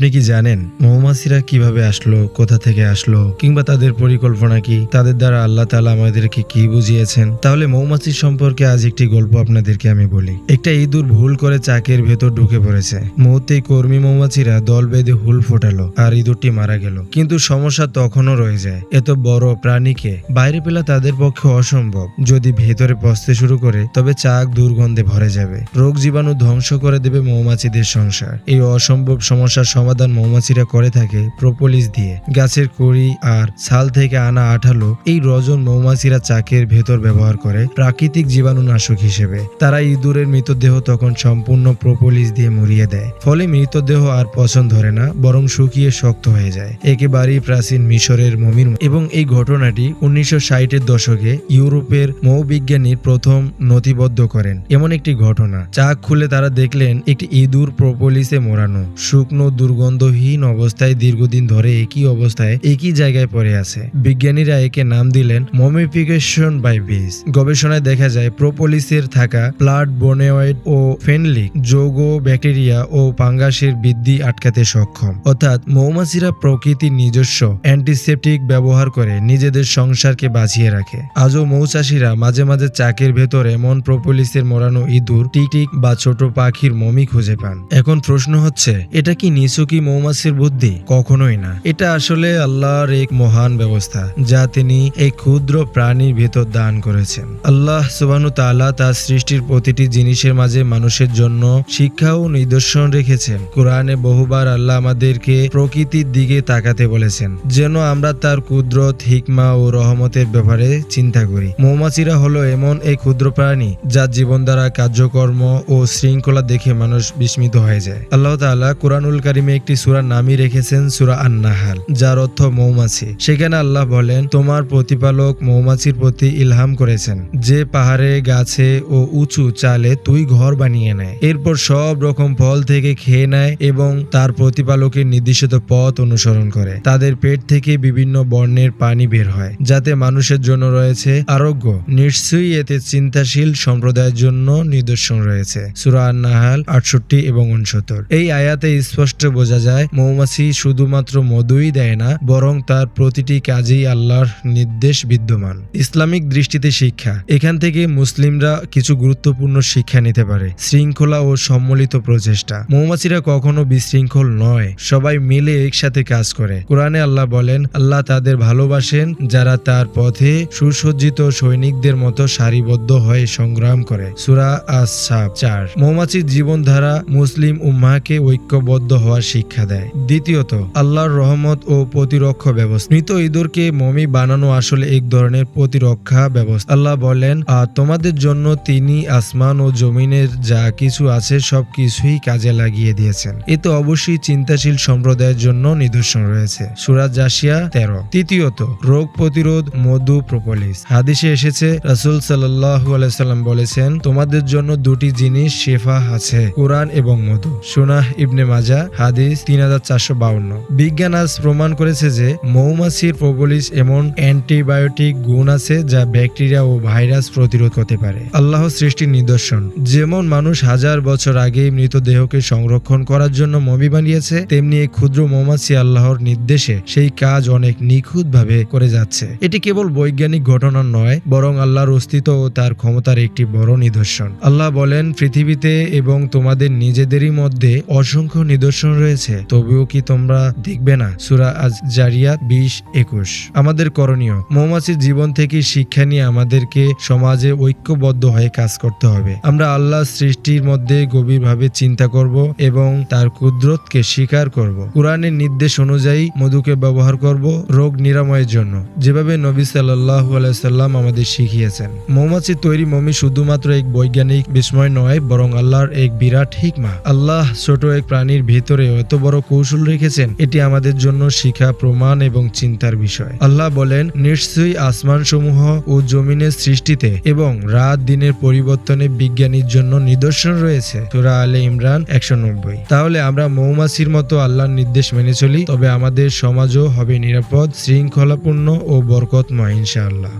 আপনি কি জানেন মৌমাছিরা কীভাবে আসলো, কোথা থেকে আসলো, কিংবা তাদের পরিকল্পনা কি? তাদের দ্বারা আল্লাহ তালা আমাদেরকে কি বুঝিয়েছেন? তাহলে মৌমাছির সম্পর্কে আজ একটি গল্প আপনাদেরকে আমি বলি। একটা ইঁদুর ভুল করে চাকের ভেতর ঢুকে পড়েছে। মুহূর্তেই কর্মী মৌমাছিরা দল বেঁধে হুল ফোটালো আর ইঁদুরটি মারা গেল। কিন্তু সমস্যা তখনও রয়ে যায়। এত বড় প্রাণীকে বাইরে পেলা তাদের পক্ষে অসম্ভব। যদি ভেতরে পচতে শুরু করে, তবে চাক দুর্গন্ধে ভরে যাবে। রোগ জীবাণু ধ্বংস করে দেবে মৌমাছিদের সংসার। এই অসম্ভব সমস্যার সমাধান মৌমাছিরা করে থাকে প্রোপোলিস দিয়ে। গাছের কড়ি আর ছাল থেকে আনা আঠালো এই রজন মৌমাছিরা চাকের ভেতর ব্যবহার করে প্রাকৃতিক জীবাণুনাশক হিসেবে। তারা ইঁদুরের মৃতদেহ তখন সম্পূর্ণ প্রোপোলিস দিয়ে মরিয়ে দেয়। ফলে মৃতদেহ আর পছন্দ ধরে না, বরং শুকিয়ে শক্ত হয়ে যায়। একেবারেই প্রাচীন মিশরের মমির এবং এই ঘটনাটি উনিশশো ষাটের দশকে ইউরোপের মৌবিজ্ঞানী প্রথম নথিবদ্ধ করেন। এমন একটি ঘটনা। চাক খুলে তারা দেখলেন, একটি ইঁদুর প্রোপোলিসে মোড়ানো। শুকনো দুর্গন্ধহীন অবস্থায় দীর্ঘদিন ধরে একই অবস্থায় একই জায়গায় পড়ে আছে। বিজ্ঞানীরা একে নাম দিলেন মমিফিকেশন বাই বিস গবেষণায় দেখা যায়, প্রোপোলিসের থাকা প্লাড বোনেওয়েড ও ফেনলিক যৌগ, ব্যাকটেরিয়া ও পাঙ্গাসের বৃদ্ধি আটকাতে সক্ষম। অর্থাৎ মৌমাছিরা প্রকৃতির নিজস্ব অ্যান্টিসেপটিক ব্যবহার করে নিজেদের সংসারকে বাঁচিয়ে রাখে। আজও মৌচাষীরা মাঝে মাঝে চাকের ভেতর এমন প্রোপোলিসের মোড়ানো ইঁদুর টিকটিক বা ছোট পাখির মমি খুঁজে পান। এখন প্রশ্ন হচ্ছে, এটা কি নিছুকি মৌমাছির বুদ্ধি? কখনোই না। এটা আসলে আল্লাহর এক মহান ব্যবস্থা, যা তিনি এই ক্ষুদ্র প্রাণীর ভেতর দান করেছেন। আল্লাহ সুবানু তাআলা তার সৃষ্টির প্রতিটি জিনিসের মাঝে মানুষের জন্য শিক্ষা ও নিদর্শন রেখেছেন। কোরআনে বহুবার আল্লাহ আমাদেরকে প্রকৃতির দিকে তাকাতে বলেছেন, যেন আমরা তার কুদরত, হিকমা ও রহমতের ব্যাপারে চিন্তা করি। মৌমাছিরা হলো এমন এক ক্ষুদ্র প্রাণী, যার জীবন দ্বারা কার্যকর্ম ও শৃঙ্খলা দেখে মানুষ বিস্মিত হয়ে যায়। আল্লাহ তাআলা কোরআনুল কারিমে একটি সূরা নামই রেখেছেন সূরা আন-নাহাল, যার অর্থ মৌমাছি। সেখানে আল্লাহ বলেন, তোমার প্রতিপালক মৌমাছির প্রতি ইলহাম করেছেন। যে পাহাড়ে, গাছে ও উঁচু চালে তুই ঘর বানিয়ে নেয়। এরপর সব রকম ফল থেকে খেয়ে নেয় এবং তার প্রতিপালকের নির্দিষ্ট পথ অনুসরণ করে। তাদের পেট থেকে বিভিন্ন বর্ণের পানি বের হয়, যাতে মানুষের জন্য রয়েছে আরোগ্য। নিশ্চয়ই এতে চিন্তাশীল সম্প্রদায়ের জন্য নিদর্শন রয়েছে। সুরা আন্নাহাল আটষট্টি এবং উনসত্তর। এই আয়াতে স্পষ্ট বোঝা যায়, মৌমাছি শুধুমাত্র মধুই দেয় না, বরং তার প্রতিটি কাজেই আল্লাহর নির্দেশ বিদ্যমান। ইসলামিক দৃষ্টিতে শিক্ষা। এখান থেকে মুসলিমরা কিছু গুরুত্বপূর্ণ শিক্ষা নিতে পারে। শৃঙ্খলা ও সম্মিলিত প্রচেষ্টা। মৌমাছিরা কখনো বিশৃঙ্খল নয়, সবাই মিলে একসাথে কাজ করে। কোরআনে আল্লাহ বলেন, আল্লাহ তাদের ভালোবাসেন যারা তার পথে সুসজ্জিত সৈনিকদের মতো সারিবদ্ধ হয়ে সংগ্রাম করে। সুরা আস চার। মৌমাছির জীবনধারা মুসলিম উম্মাহকে ঐক্যবদ্ধ হওয়ার শিক্ষা দেয়। দ্বিতীয়ত, আল্লাহর রহমত ও প্রতিরক্ষা ব্যবস্থা। মৃত ইঁদুরকে মমি বানানো আসলে এক ধরনের প্রতিরক্ষা ব্যবস্থা। আল্লাহ বলেন, আর তোমাদের জন্য তিনি আসমান ও জমিনের যা কিছু আছে সব কিছুই কাজে লাগিয়ে দিয়েছেন। এতে অবশ্যই চিন্তাশীল সম্প্রদায়ের জন্য নিদর্শন রয়েছে। সুরাজ জাসিয়া তেরো। তৃতীয়ত, রোগ প্রতিরোধ মধু প্রপোলিস। হাদিসে এসেছে, রাসুল আলাইসাল্লাম বলেছেন, তোমাদের জন্য দুটি জিনিস শেফা আছে, কোরআন এবং মধু। সুনাহ ইবনে মাজা, হাদিস তিন হাজার চারশো বিজ্ঞান আজ প্রমাণ করেছে যে মৌমাছির প্রবলিস এমন অ্যান্টিবায়োটিক গুণ আছে যা ব্যাকটেরিয়া ও ভাইরাস প্রতিরোধ করতে পারে। আল্লাহ সৃষ্টির নিদর্শন। যেমন মানুষ হাজার বছর আগে মৃতদেহকে সংরক্ষণ করার জন্য মমি বানিয়েছে, তেমনি এই ক্ষুদ্র মৌমাছি আল্লাহর নির্দেশে সেই কাজ অনেক নিখুঁতভাবে করে যাচ্ছে। এটি কেবল বৈজ্ঞানিক ঘটনা নয়, বরং আল্লাহর অস্তিত্ব ও তার ক্ষমতার একটি বড় নিদর্শন। আল্লাহ বলেন, পৃথিবীতে এবং তোমাদের নিজেদেরই মধ্যে অসংখ্য নিদর্শন রয়েছে তবুও কি তোমরা দেখবে না? সুরা আজ জারিয়াত বিশ, একুশ। আমাদের করণীয়, মৌমাছির জীবন থেকে শিক্ষা নিয়ে আমাদেরকে সমাজে ঐক্যবদ্ধ হয়ে কাজ করতে হবে। আমরা আল্লাহ সৃষ্টির মধ্যে গভীরভাবে চিন্তা করব এবং তার কুদরতকে স্বীকার করব। কোরআনের নির্দেশ অনুযায়ী মধুকে ব্যবহার করব রোগ নিরাময়ের জন্য, যেভাবে নবী সাল্লাহ সাল্লাম আমাদের শিখিয়েছেন। মৌমাছির তৈরি মমি শুধুমাত্র এক বৈজ্ঞানিক বিস্ময় নয়, বরং আল্লাহর এক বিরাট হিকমা। আল্লাহ ছোট এক প্রাণীর ভিতরে এত বড় কৌশল রেখেছেন, এটি আমাদের জন্য শিক্ষা, প্রমাণ এবং চিন্তার বিষয়। আল্লাহ বলেন, নিশ্চয়ই আসমান সমূহ ও জমিনের সৃষ্টিতে এবং রাত দিনের পরিবর্তনে বিজ্ঞানীর জন্য নিদর্শন রয়েছে। সুরা আলে ইমরান একশো নব্বই। তাহলে আমরা মৌমাছির মতো আল্লাহর নির্দেশ মেনে চলি, তবে আমাদের সমাজও হবে নিরাপদ, শৃঙ্খলাপূর্ণ ও বরকতময়, ইনশাআল্লাহ।